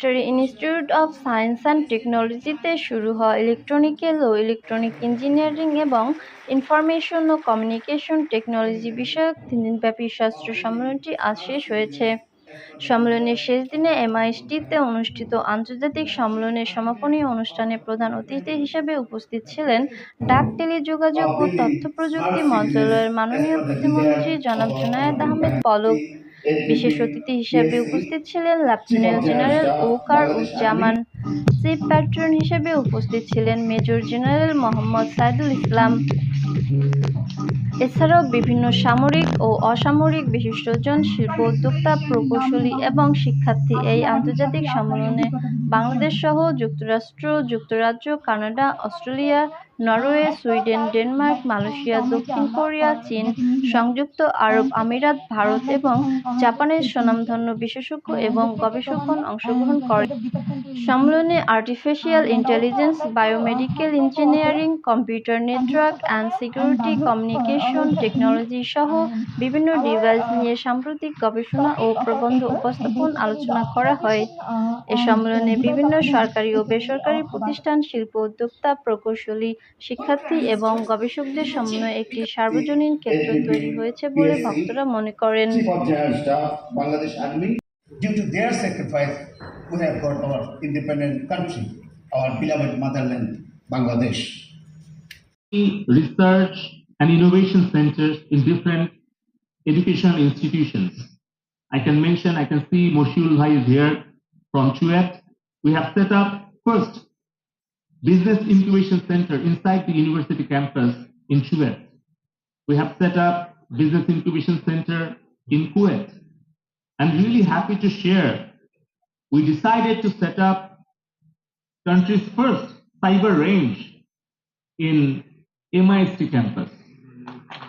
Military institute of science and টেকনোলজিতে শুরু হয় ইলেকট্রনিক্যাল ও ইলেকট্রনিক ইঞ্জিনিয়ারিং এবং ইনফরমেশন ও কমিউনিকেশন টেকনোলজি বিষয়ক তিনদিনব্যাপী শাস্ত্র সম্মেলনটি আজ শেষ হয়েছে। সম্মেলনের শেষ দিনে এমআইএসটিতে অনুষ্ঠিত আন্তর্জাতিক সম্মেলনের সমাপনী অনুষ্ঠানে প্রধান অতিথি হিসেবে উপস্থিত ছিলেন ডাক, টেলিযোগাযোগ ও তথ্য প্রযুক্তি মন্ত্রণালয়ের মাননীয় প্রতিমন্ত্রী জনাব জুনায়েদ আহমেদ। পলক বিশেষ অতিথি হিসেবে উপস্থিত ছিলেন লেফটেন্যান্ট জেনারেল ওকার উজ্জামান চিফ প্যাট্রন হিসেবে উপস্থিত ছিলেন মেজর জেনারেল মোহাম্মদ সাইদুল ইসলাম। এছাড়াও বিভিন্ন সামরিক ও অসামরিক বিশিষ্টজন শিল্প উদ্যোক্তা প্রকৌশলী এবং শিক্ষার্থী এই আন্তর্জাতিক সম্মেলনে বাংলাদেশ সহ যুক্তরাষ্ট্র যুক্তরাজ্য Canada Australia Norway, Sweden, Denmark, Malaysia, দক্ষিণ কোরিয়া, চীন, সংযুক্ত আরব আমিরাত, ভারত এবং জাপানের স্বনামধন্য বিশেষজ্ঞ এবং গবেষকগণ অংশগ্রহণ করেন। সম্মেলনে artificial intelligence biomedical engineering computer network and security communication technology সহ বিভিন্ন ডিভাইস নিয়ে সাম্প্রতিক গবেষণা ও প্রবন্ধ উপস্থাপন আলোচনা করা হয়। এ সম্মেলনে বিভিন্ন সরকারি ও বেসরকারি প্রতিষ্ঠান, শিল্প উদ্যোক্তা, প্রকৌশলী শিক্ষার্থী এবং গবেষকদের সমন্বয়ে একটি সার্বজনীন ক্ষেত্র তৈরি হয়েছে বলে ভক্তরা মনে করেন Chief of General Staff, Bangladesh Army. Due to their sacrifice, we have got our independent country, our beloved motherland, Bangladesh. research and innovation centers in different educational institutions. I can mention, I can see Moshiul Bhai is here from Chuet. We have set up first business incubation center inside the university campus in Chuet. We have set up business incubation center in Kuwait. I'm really happy to share. We decided to set up country's first cyber range in MIST campus.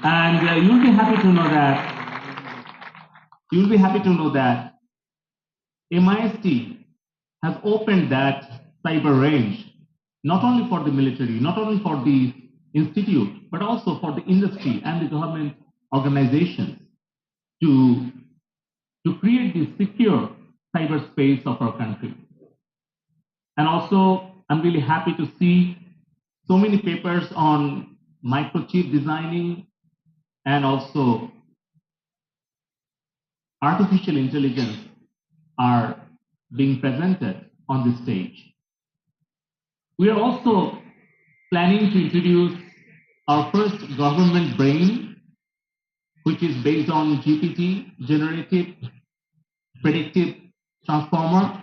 And uh, you'll be happy to know that, you'll be happy to know that MIST has opened that cyber range, not only for the military, not only for the institute, but also for the industry and the government organizations to, to create the secure cyberspace of our country. And also, I'm really happy to see so many papers on microchip designing and also artificial intelligence are being presented on this stage. We are also planning to introduce our first government brain, which is based on GPT, generative predictive transformer,